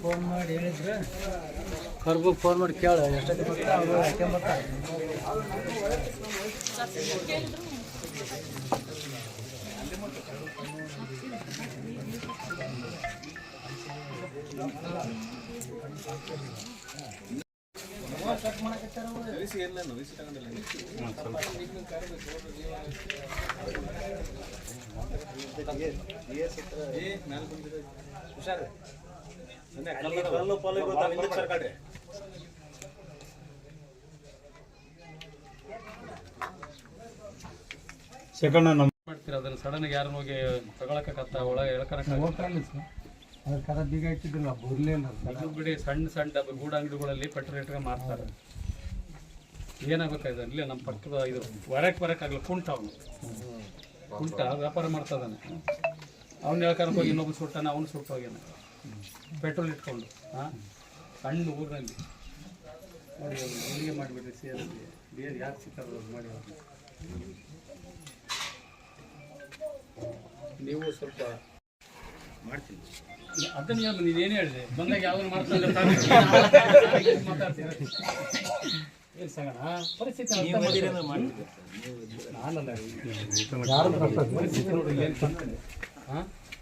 Phone ಮಾಡಿ ಹೇಳಿದ್ರೆ ಕರ್ಬುಗ್ phone ಮಾಡಿ ಕೇಳ ಎಷ್ಟೊತ್ತಿಗೆ ಬರ್ತಾ ಅವ್ರು ಹಾಕ್ಕೊಂಬರ್ತಾರೆ ಸೆಕೆಂಡ್ ನಮ್ಮ ಮಾಡ್ತೀರ? ಅದನ್ನ ಸಡನ್ ಯಾರು ಹೋಗಿ ತಗೊಳಕತ್ತ ಒಳಗೆ ಎಳ್ಕನಕ ಹೋಗ್ತಾರಲ್ಲ ಸರ್. ಅದ್ರ ಕದ ಬೀಗ ಇಟ್ಟಿದ್ದಿಲ್ಲ ಬಿಡಿ ಸಣ್ಣ ಸಣ್ಣ ಡಬ್ಬ ಗೂಡ ಅಂಗಡಿಗಳಲ್ಲಿ ಪೆಟ್ರೋಲ್ ಮಾರ್ತಾರೆ. ನಮ್ಮ ಪಕ್ಕದ ಇದು ಹೊರಕ್ಕೆ ಬರೋಕ್ಕಾಗಲ್ಲ ಕುಂಟ ಅವನು. ಕುಂಟ ವ್ಯಾಪಾರ ಮಾಡ್ತಾ ಇದ್ದಾನೆ. ಅವ್ನು ಹೇಳ್ಕೊಂಡು ಹೋಗಿ ಇನ್ನೊಬ್ಬ ಸುಟ್ಟಾನೆ ಅವನು ಸುಟ್ಟು ಹೋಗ್ಯಾನೆ. ಪೆಟ್ರೋಲ್ ಇಟ್ಕೊಂಡು ಹಾಂ ಸಣ್ಣ ಊರಿನಲ್ಲಿ. ನೋಡಿ ಹೋಳಿಗೆ ಸೇರಿ ಬೇರೆ ಯಾರು ಸಿಕ್ಕಾರ ಮಾಡಿ. ನೀವು ಸ್ವಲ್ಪ ಮಾಡ್ತೀನಿ. ಅದನ್ನ ಹೇಳ್ಬ ನೀನೇನು ಏನ್ ಹೇಳಿದೆ? ಬಂದಾಗ ಯಾವ್ದು ಮಾಡ್ತಾರೆ ಏನ್ ಸಂಗಣ? ಪರಿಸ್ಥಿತಿ. ನಾನಲ್ಲ. ನೋಡಿ ಏನು ಏನ್. ಹಾ?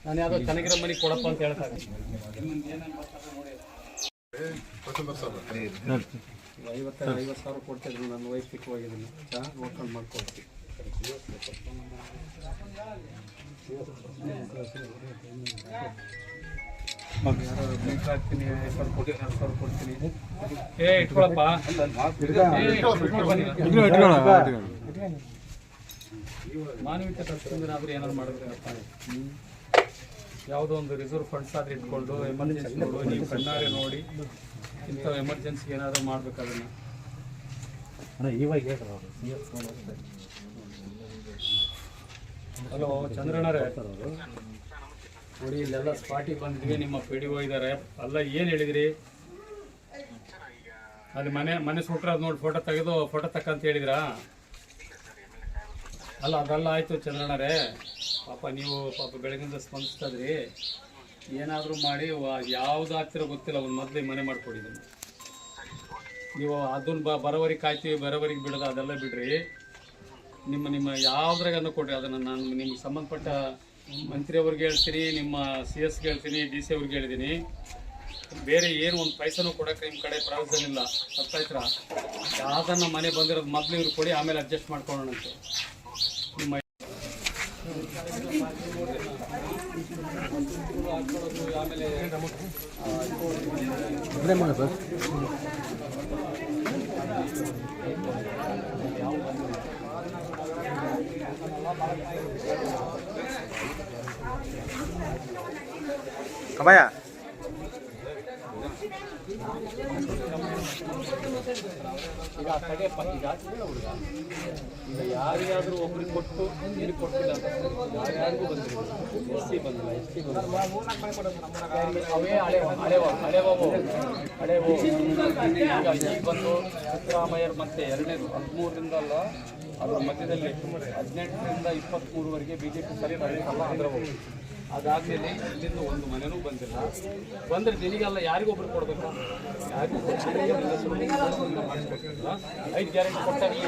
ನಾನು ಯಾವ್ದೋ ಚೆನ್ನಾಗಿರೋ ಮನೆ ಕೊಡಪ್ಪ ಅಂತ ಹೇಳ್ತಾರೆ ಐವತ್ತು ಐವತ್ತು ಸಾವಿರ ಕೊಡ್ತಿದ್ರು ನಾನು ವೈಯಕ್ತಿಕವಾಗಿ ಇದನ್ನು. ನೋಡ್ಕೊಂಡು ಸಾವಿರ ಹತ್ತು ಸಾವಿರ ಕೊಡ್ತೀನಿ ಏ ಇಟ್ಕೊಳಪ್ಪ ತಪ್ಪಿದ್ರೆ ಆದ್ರೆ ಏನಾದ್ರು ಮಾಡಬೇಕಪ್ಪ ಯಾವುದೋ ಒಂದು ರಿಸರ್ವ್ ಫಂಡ್ಸ್ ಆದ್ರೆ ಇಟ್ಕೊಂಡು ಎಮರ್ಜೆನ್ಸಿ ನೀವು ಕಣ್ಣಾರೆ ನೋಡಿ ಇಂಥ ಎಮರ್ಜೆನ್ಸಿ ಏನಾದ್ರು ಮಾಡ್ಬೇಕು ಅದನ್ನ ಹಲೋ, ಚಂದ್ರಣ್ಣರೇ. ನೋಡಿ ಇಲ್ಲೆಲ್ಲ ಸ್ಪಾಟಿಗೆ ಬಂದಿದ್ವಿ, ನಿಮ್ಮ ಪಿ ಡಿ ಇದ್ದಾರೆ ಅಲ್ಲ, ಏನು ಹೇಳಿದ್ರಿ? ಅಲ್ಲಿ ಮನೆ ಮನೆ ಸುಟ್ರದ್ ನೋಡಿ ಫೋಟೋ ತೆಗೆದು ಫೋಟೋ ತಕ್ಕಂತ ಹೇಳಿದ್ರಾ? ಅಲ್ಲ, ಅದೆಲ್ಲ ಆಯಿತು ಚಂದ್ರಣ್ಣರೇ. ಪಾಪ, ನೀವು ಪಾಪ ಬೆಳಗಿಂದ ಸ್ಪಂದಿಸ್ತದ್ರಿ ಏನಾದರೂ ಮಾಡಿ ಯಾವ್ದು ಆಗ್ತಿರೋ ಗೊತ್ತಿಲ್ಲ, ಒಂದು ಮೊದಲೇ ಮನೆ ಮಾಡಿಕೊಡಿದ್ದೀನಿ ನೀವು ಅದನ್ನ ಬರೋವರಿಗೆ ಕಾಯ್ತೀವಿ, ಬರೋವರಿಗೆ ಬಿಡೋದು ಅದೆಲ್ಲ ಬಿಡ್ರಿ. ನಿಮ್ಮ ನಿಮ್ಮ ಯಾವ್ದ್ರಾಗನ್ನು ಕೊಡ್ರಿ? ಅದನ್ನು ನಾನು ನಿಮ್ಗೆ ಸಂಬಂಧಪಟ್ಟ ಮಂತ್ರಿಯವ್ರಿಗೆ ಹೇಳ್ತೀನಿ, ನಿಮ್ಮ ಸಿ ಎಸ್ಗೆ ಹೇಳ್ತೀನಿ ಡಿ ಸಿ ಅವ್ರಿಗೆ ಹೇಳಿದ್ದೀನಿ ಬೇರೆ ಏನು ಒಂದು ಪೈಸನೂ ಕೊಡೋಕೆ ನಿಮ್ಮ ಕಡೆ ಪ್ರಾವಿಷನ್ ಇಲ್ಲ. ಅರ್ಥ ಆಯ್ತಾ ಯಾವ್ದನ್ನ ಮನೆ ಬಂದಿರೋದು ಮೊದಲು ಇವ್ರು ಕೊಡಿ, ಆಮೇಲೆ ಅಡ್ಜಸ್ಟ್ ಮಾಡ್ಕೊಳ್ಳೋಣಂತೆ ನಿಮ್ಮ ಆಮೇಲೆ ಕಬಾಯ ಈಗ ಆ ಕಡೆ ಜಾಸ್ತಿನೇ ಹುಡುಗ ಈಗ ಯಾರಿಗಾದ್ರೂ ಒಬ್ರಿಗೆ ಕೊಟ್ಟು ನಿನಗೆ ಕೊಟ್ಟಿಲ್ಲ ಅಂತ ಯಾರ್ಯಾರಿಗೂ ಬಂದಿಲ್ಲ ಎಸ್ ಸಿ ಬಂದಿಲ್ಲ ಎಸ್ ಸಿ ಬಂದಿಲ್ಲ ಅವೇ ಹಳೆ ಹಳೆವ ಹಳೆವವು ಹಳೆವು ಈಗ ಈಗ ಬಂದು ಸಿದ್ದರಾಮಯ್ಯರು ಮತ್ತೆ ಎರಡನೇದು ಹದಿಮೂರರಿಂದ ಅಲ್ಲ ಅದರ ಮಧ್ಯದಲ್ಲಿ ಹದಿನೆಂಟರಿಂದ ಇಪ್ಪತ್ತ್ಮೂರುವರೆಗೆ ಬಿ ಜೆ ಪಿ ಸರ್ಕಾರ ಹೋಗಿ ಅದಾದಮೇಲೆ ಇಲ್ಲಿಂದ ಒಂದು ಮನೆಯೂ ಬಂದಿಲ್ಲ. ಬಂದರೆ ನಿನಗೆಲ್ಲ ಯಾರಿಗೊಬ್ರು ಕೊಡಬೇಕಾ? ಯಾರಿಗೂ ಐದು ಗ್ಯಾರಂಟಿ ಕೊಟ್ಟಾರೆ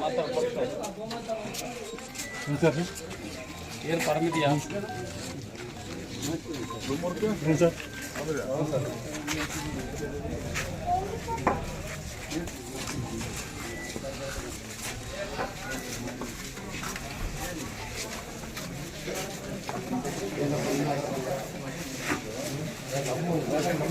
ಮಾತಾಡ ಏನು ಪರಮಿದೆಯಾ ಸರ್ ಹ್ಞೂ ಸರ್.